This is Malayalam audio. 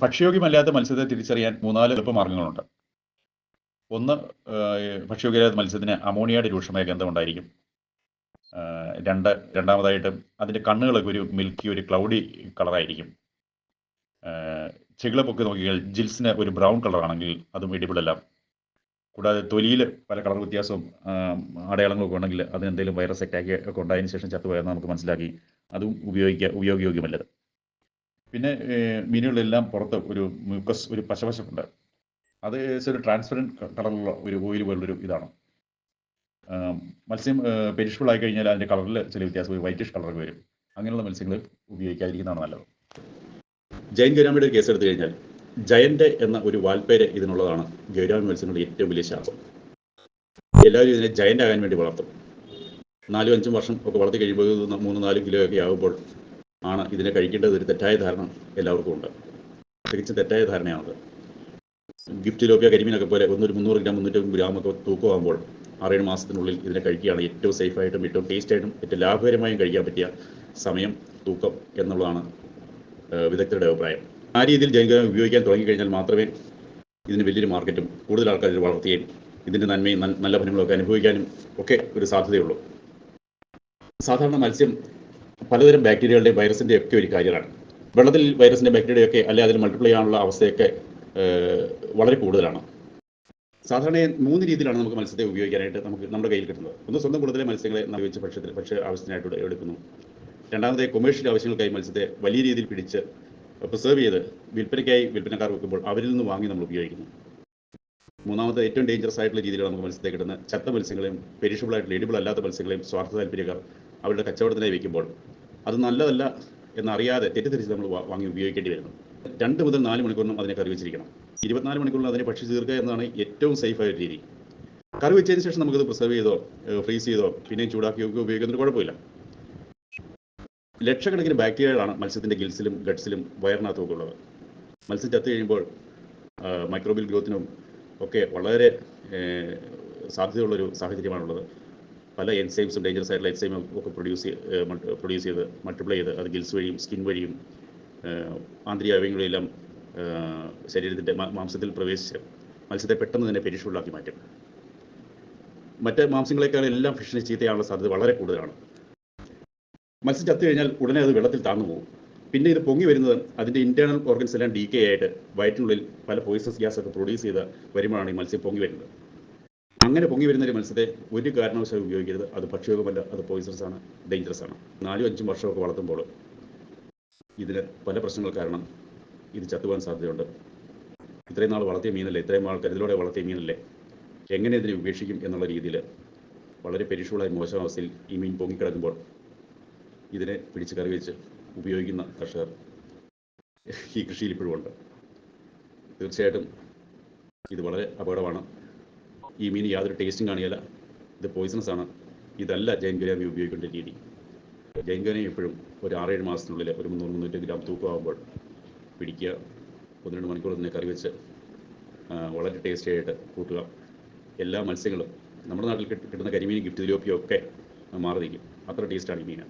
ഭക്ഷ്യയോഗ്യമല്ലാത്ത മത്സ്യത്തെ തിരിച്ചറിയാൻ മൂന്നാൽ എളുപ്പമാർഗങ്ങളുണ്ട് ഒന്ന് ഏഹ്, ഭക്ഷ്യയോഗ്യമല്ലാത്ത മത്സ്യത്തിന് അമോണിയയുടെ രൂക്ഷമായ ഗന്ധം ഉണ്ടായിരിക്കും. രണ്ട് രണ്ടാമതായിട്ട് അതിന്റെ കണ്ണുകളൊക്കെ ഒരു മിൽക്കി ഒരു ക്ലൗഡി കളറായിരിക്കും. ചെകിള പൊക്കി നോക്കിയാൽ ജിൽസിന് ഒരു ബ്രൗൺ കളറാണെങ്കിൽ അതും എഡിബിളല്ല കൂടാതെ തൊലിയിൽ പല കളർ വ്യത്യാസവും അടയാളങ്ങളൊക്കെ ഉണ്ടെങ്കിൽ അതിന് എന്തെങ്കിലും വൈറസ് അറ്റാക്ക് ഒക്കെ ഉണ്ടായതിനു ശേഷം ചത്തുപോയെന്ന് നമുക്ക് മനസ്സിലാക്കി അതും ഉപയോഗിക്കുക ഉപയോഗയോഗ്യമല്ലത്. പിന്നെ മീനുകളെല്ലാം പുറത്ത് ഒരു മ്യൂക്കസ് ഒരു പശപശപ്പുണ്ട്. അത് ഒരു ട്രാൻസ്പെറന്റ് കളറുള്ള ഒരു ഓയിൽ പോലുള്ളൊരു ഇതാണ്. മത്സ്യം പെരിഷബിൾ ആയി കഴിഞ്ഞാൽ അതിന്റെ കളറിൽ ചില വ്യത്യാസം ഒരു വൈറ്റിഷ് കളറൊക്കെ വരും. അങ്ങനെയുള്ള മത്സ്യങ്ങൾ ഉപയോഗിക്കാതിരിക്കുന്നതാണ് നല്ലത്. ജയൻ ഗൗരാമിയുടെ കേസ് എടുത്തു കഴിഞ്ഞാൽ ജയന്റ് എന്ന ഒരു വാൽപ്പേര് ഇതിനുള്ളതാണ് ഗൗരാമി മത്സ്യങ്ങളുടെ ഏറ്റവും വലിയ ശാപം. എല്ലാവരും ഇതിനെ ജയന്റ് ആകാൻ വേണ്ടി വളർത്തും. നാലും അഞ്ചും വർഷം ഒക്കെ വളർത്തി കഴിയുമ്പോൾ മൂന്ന് നാല് കിലോ ഒക്കെ ആകുമ്പോൾ ആണ് ഇതിനെ കഴിക്കേണ്ടത് ഒരു തെറ്റായ ധാരണ എല്ലാവർക്കും ഉണ്ട്. തികച്ചും തെറ്റായ ധാരണയാണത്. ഗിഫ്റ്റ് ലോപ്യ കരിമീനൊക്കെ പോലെ ഒന്നൊരു മുന്നൂറ് ഗ്രാം മുന്നൂറ്റമ്പത് ഗ്രാം ഒക്കെ തൂക്കമാകുമ്പോൾ ആറേഴ് മാസത്തിനുള്ളിൽ ഇതിനെ കഴിക്കുകയാണ് ഏറ്റവും സേഫായിട്ടും ഏറ്റവും ടേസ്റ്റായിട്ടും ഏറ്റവും ലാഭകരമായും കഴിക്കാൻ പറ്റിയ സമയം തൂക്കം എന്നുള്ളതാണ് വിദഗ്ധരുടെ അഭിപ്രായം. ആ രീതിയിൽ ജൈവം ഉപയോഗിക്കാൻ തുടങ്ങിക്കഴിഞ്ഞാൽ മാത്രമേ ഇതിന് വലിയൊരു മാർക്കറ്റും കൂടുതൽ ആൾക്കാർ വളർത്തുകയും ഇതിന്റെ നന്മയും നല്ല ഫലങ്ങളൊക്കെ അനുഭവിക്കാനും ഒക്കെ ഒരു സാധ്യതയുള്ളൂ. സാധാരണ മത്സ്യം പലതരം ബാക്ടീരിയകളുടെ വൈറസിന്റെ ഒക്കെ ഒരു കാര്യമാണ്. വെള്ളത്തിൽ വൈറസിന്റെ ബാക്ടീരിയയൊക്കെ അല്ലെ അതിൽ മൾട്ടിപ്ലൈ ചെയ്യാനുള്ള അവസ്ഥയൊക്കെ വളരെ കൂടുതലാണ്. സാധാരണ മൂന്ന് രീതിയിലാണ് നമുക്ക് മത്സ്യത്തെ ഉപയോഗിക്കാനായിട്ട് നമുക്ക് നമ്മുടെ കയ്യിൽ കിട്ടുന്നത്. ഒന്ന് സ്വന്തം കൂടുതലെ മത്സ്യങ്ങളെ ഉപയോഗിച്ച് ഭക്ഷ്യത്തിൽ ഭക്ഷ്യ ആവശ്യത്തിനായിട്ട് എടുക്കുന്നു. രണ്ടാമത്തെ കൊമേഴ്ഷ്യൽ ആവശ്യങ്ങൾക്കായി മത്സ്യത്തെ വലിയ രീതിയിൽ പിടിച്ച് പ്രിസർവ് ചെയ്ത് വിൽപ്പനയ്ക്കായി വിൽപ്പനക്കാർ വെക്കുമ്പോൾ അവരിൽ നിന്ന് വാങ്ങി നമ്മൾ ഉപയോഗിക്കുന്നു. മൂന്നാമത്തെ ഏറ്റവും ഡേഞ്ചറസ് ആയിട്ടുള്ള രീതിയിലാണ് നമുക്ക് മത്സ്യത്തെ കിട്ടുന്നത്. ചത്ത മത്സ്യങ്ങളെയും പെരിഷബിൾ ആയിട്ടുള്ള എഡിബിൾ അല്ലാത്ത മത്സ്യങ്ങളെയും സ്വാർത്ഥ താല്പര്യക്കാർ അവരുടെ കച്ചവടത്തിനായി വെക്കുമ്പോൾ അത് നല്ലതല്ല എന്നറിയാതെ തെറ്റിദ്ധരിച്ച് നമ്മൾ വാങ്ങി ഉപയോഗിക്കേണ്ടി വരുന്നു. രണ്ട് മുതൽ നാല് മണിക്കൂറിനും അതിനെ കറി വെച്ചിരിക്കണം. ഇരുപത്തിനാല് മണിക്കൂറിൽ അതിനെ പക്ഷി തീർക്കുക എന്നതാണ് ഏറ്റവും സേഫ് ആയ രീതി. കറി വെച്ചതിന് ശേഷം നമുക്കത് പ്രിസർവ് ചെയ്തോ ഫ്രീസ് ചെയ്തോ പിന്നെയും ചൂടാക്കിയോ ഒക്കെ ഉപയോഗിക്കുന്നതിന് കുഴപ്പമില്ല. ലക്ഷക്കണക്കിന് ബാക്ടീരിയകളാണ് മത്സ്യത്തിന്റെ ഗിൽസിലും ഗട്ട്സിലും വയറിനകത്തുമൊക്കെ ഉള്ളത്. മത്സ്യം ചത്തു കഴിയുമ്പോൾ മൈക്രോബിയൽ ഗ്രോത്തിനും ഒക്കെ വളരെ സാധ്യതയുള്ളൊരു സാഹചര്യമാണുള്ളത്. പല എൻസൈംസും ഡേഞ്ചറസ് ആയിട്ടുള്ള എൻസൈമും ഒക്കെ പ്രൊഡ്യൂസ് പ്രൊഡ്യൂസ് ചെയ്ത് മൾട്ടിപ്ലൈ ചെയ്ത് അത് ഗിൽസ് വഴിയും സ്കിൻ വഴിയും ആന്തരിക അവയവങ്ങളെല്ലാം ശരീരത്തിന്റെ മാംസത്തിൽ പ്രവേശിച്ച് മത്സ്യത്തെ പെട്ടെന്ന് തന്നെ പെരിഷുള്ളാക്കി മാറ്റും. മറ്റ് മാംസങ്ങളെക്കാൾ എല്ലാം ഫിഷിന് ചീത്തയാനുള്ള സാധ്യത വളരെ കൂടുതലാണ്. മത്സ്യം ചത്തു കഴിഞ്ഞാൽ ഉടനെ അത് വെള്ളത്തിൽ താഴ്ന്നു പോകും. പിന്നെ ഇത് പൊങ്ങി വരുന്നത് അതിന്റെ ഇന്റേർണൽ ഓർഗൻസ് എല്ലാം ഡീക്കേ ആയിട്ട് വയറ്റിനുള്ളിൽ പല പോയിസസ് ഗ്യാസ് ഒക്കെ പ്രൊഡ്യൂസ് ചെയ്ത് വരുമ്പോഴാണ് ഈ മത്സ്യം പൊങ്ങി വരുന്നത്. അങ്ങനെ പൊങ്ങി വരുന്ന ഒരു മത്സ്യത്തെ ഒരു കാരണവശാലും ഉപയോഗിക്കരുത്. അത് ഭക്ഷ്യയോഗമല്ല അത് പോയിസൺസ് ആണ് ഡേഞ്ചറസ് ആണ്. നാലും അഞ്ചും വർഷമൊക്കെ വളർത്തുമ്പോൾ ഇതിന് പല പ്രശ്നങ്ങൾ കാരണം ഇത് ചത്തുപോകാൻ സാധ്യതയുണ്ട്. ഇത്രയും നാൾ വളർത്തിയ മീനല്ലേ ഇത്രയും നാൾ കരുതലോടെ വളർത്തിയ മീനല്ലേ എങ്ങനെ ഇതിനെ ഉപേക്ഷിക്കും എന്നുള്ള രീതിയിൽ വളരെ പെരിഷുകളായ മോശം അവസ്ഥയിൽ ഈ മീൻ പൊങ്ങിക്കിടക്കുമ്പോൾ ഇതിനെ പിടിച്ച് കറി വെച്ച് ഉപയോഗിക്കുന്ന കർഷകർ ഈ കൃഷിയിൽ ഇപ്പോഴും ഉണ്ട്. തീർച്ചയായിട്ടും ഇത് വളരെ അപകടമാണ്. ഈ മീൻ യാതൊരു ടേസ്റ്റും കാണിയല്ല ഇത് പോയിസണസ് ആണ്. ഇതല്ല ജൈൻ ഗരാമി ഉപയോഗിക്കേണ്ട രീതി. ജൈൻ ഗരാമി എപ്പോഴും ഒരു ആറേഴ് മാസത്തിനുള്ളിൽ ഒരു മുന്നൂറ് മുന്നൂറ്റി ഗ്രാം തൂക്കമാകുമ്പോൾ പിടിക്കുക. ഒന്ന് രണ്ട് മണിക്കൂർ തന്നെ കറി വെച്ച് വളരെ ടേസ്റ്റി ആയിട്ട് കൂട്ടുക. എല്ലാ മത്സ്യങ്ങളും നമ്മുടെ നാട്ടിൽ കിട്ടുന്ന കരിമീൻ ഗിഫ്റ്റ് തിലോപ്പിയോ ഒക്കെ മാറി നിൽക്കും അത്ര ടേസ്റ്റാണ് ഈ മീൻ.